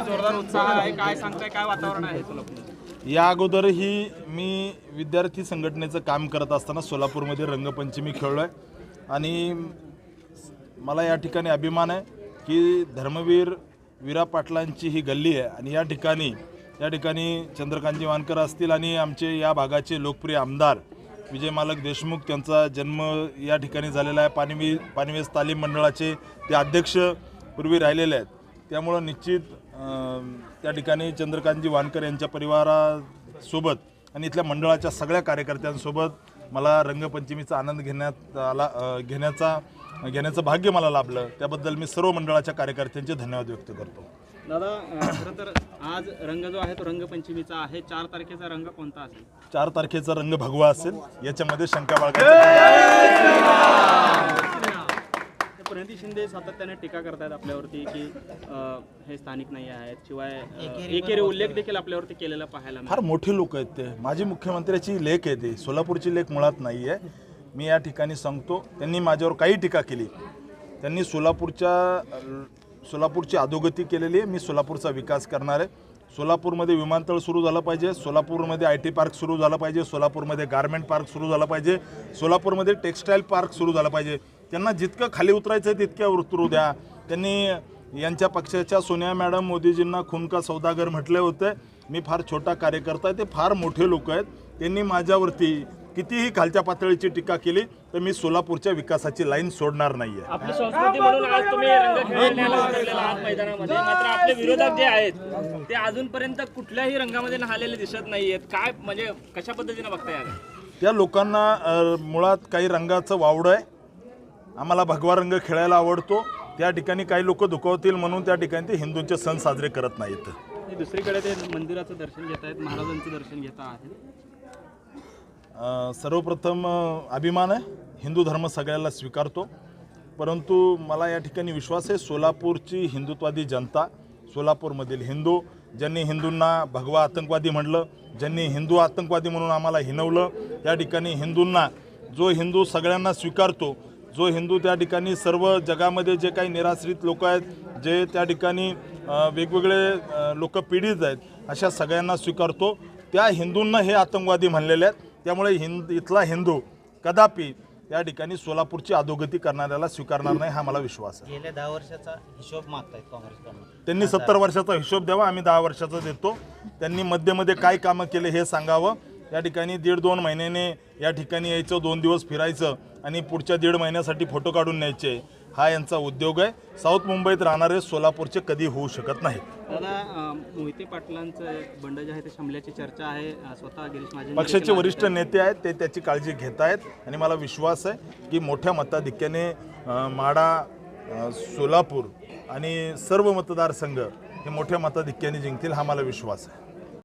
सांगताय काय वातावरण आहे? सोलापूर या अगोदरही मी विद्यार्थी संघटनेचं काम करत असताना सोलापूरमध्ये रंगपंचमी खेळलो आहे आणि मला या ठिकाणी अभिमान आहे की धर्मवीर विरा पाटलांची ही गल्ली आहे. आणि या ठिकाणी या ठिकाणी चंद्रकांतजी वानकर असतील आणि आमचे या भागाचे लोकप्रिय आमदार विजय मालक देशमुख त्यांचा जन्म या ठिकाणी झालेला आहे. पाणीवी पाणीवेस तालीम मंडळाचे ते अध्यक्ष पूर्वी राहिलेले आहेत. त्यामुळं निश्चित त्या ठिकाणी चंद्रकांतजी वानकर यांच्या परिवारासोबत आणि इथल्या मंडळाच्या सगळ्या कार्यकर्त्यांसोबत मला रंगपंचमीचा आनंद घेण्यात आला घेण्याचा घेण्याचं भाग्य मला लाभलं. त्याबद्दल मी सर्व मंडळाच्या कार्यकर्त्यांचे धन्यवाद व्यक्त करतो. दादा खरं तर आज रंग जो आहे तो रंगपंचमीचा आहे. चार तारखेचा रंग कोणता असेल? चार तारखेचा रंग भगवा असेल. याच्यामध्ये शंका बाळगायचं प्रणिती शिंदे सातत्याने टीका करतायत आपल्यावरती की हे स्थानिक नाही आहेत. शिवाय एकेरी उल्लेख देखील आपल्यावरती केलेला पाहायला मिळाला फार मोठे लोक आहेत ते. माजी मुख्यमंत्र्याची लेख आहे ती. सोलापूरची लेख मुळात नाही आहे. मी या ठिकाणी सांगतो त्यांनी माझ्यावर काही टीका केली. त्यांनी सोलापूरच्या सोलापूरची अधोगती केलेली आहे. मी सोलापूरचा विकास करणार आहे. सोलापूरमध्ये विमानतळ सुरू झालं पाहिजे. सोलापूरमध्ये आय टी पार्क सुरू झालं पाहिजे. सोलापूरमध्ये गारमेंट पार्क सुरू झालं पाहिजे. सोलापूरमध्ये टेक्स्टाईल पार्क सुरू झालं पाहिजे. त्यांना जितकं खाली उतरायचं आहे तितक्या उतरू द्या. त्यांनी यांच्या पक्षाच्या सोनिया मॅडम मोदीजींना खून का सौदागर म्हटले होते. मी फार छोटा कार्यकर्ता आहे ते फार मोठे लोक आहेत. त्यांनी माझ्यावरती कितीही खालच्या पातळीची टीका केली तर मी सोलापूरच्या विकासाची लाईन सोडणार नाही आहे आपली आहात जे ते अजूनपर्यंत कुठल्याही रंगामध्ये नहालेले दिसत नाहीयेत. काय म्हणजे कशा पद्धतीने बघताय? त्या लोकांना मुळात काही रंगाचं वावडं आहे. आम्हाला भगवा रंग खेळायला आवडतो. त्या ठिकाणी काही लोक दुखावतील म्हणून त्या ठिकाणी ते हिंदूंचे सण साजरे करत नाहीत. दुसरीकडे ते मंदिराचं दर्शन घेत आहेत महाराजांचं दर्शन घेत आहेत. सर्वप्रथम अभिमान आहे. हिंदू धर्म सगळ्याला स्वीकारतो. परंतु मला या ठिकाणी विश्वास आहे सोलापूरची हिंदुत्वादी जनता सोलापूरमधील हिंदू ज्यांनी हिंदूंना भगवा आतंकवादी म्हणलं ज्यांनी हिंदू आतंकवादी म्हणून आम्हाला हिनवलं त्या ठिकाणी हिंदूंना जो हिंदू सगळ्यांना स्वीकारतो जो हिंदू त्या ठिकाणी सर्व जगामध्ये जे काही निराश्रित लोक आहेत जे त्या ठिकाणी वेगवेगळे लोक पीडित आहेत अशा सगळ्यांना स्वीकारतो. त्या हिंदूंना हे आतंकवादी म्हणलेले आहेत. त्यामुळे हिंद इथला हिंदू कदापि या ठिकाणी सोलापूरची अधोगती करणाऱ्याला स्वीकारणार नाही हा मला विश्वास आहे. गेल्या दहा वर्षाचा हिशोब मागतायत काँग्रेसकडनं. त्यांनी सत्तर वर्षाचा हिशोब द्यावा आम्ही दहा वर्षाचा देतो. त्यांनी मध्यमध्ये काय कामं केले हे सांगावं. या ठिकाणी दीड दोन महिन्याने या ठिकाणी यायचं दोन दिवस फिरायचं. आणि पुढच्या दीड महिन्यासाठी फोटो काढून न्यायचे हा यांचा उद्योग आहे. साऊथ मुंबईत राहणारे सोलापूरचे कधी होऊ शकत नाहीत. दादा मोहिते पाटलांचं बंड जे आहे ते शमल्याची चर्चा आहे. स्वतः गिरीश महाजन पक्षाचे वरिष्ठ नेते आहेत ते त्याची काळजी घेत आहेत. आणि मला विश्वास आहे की मोठ्या मताधिक्याने माडा सोलापूर आणि सर्व मतदारसंघ हे मोठ्या मताधिक्याने जिंकतील हा मला विश्वास आहे.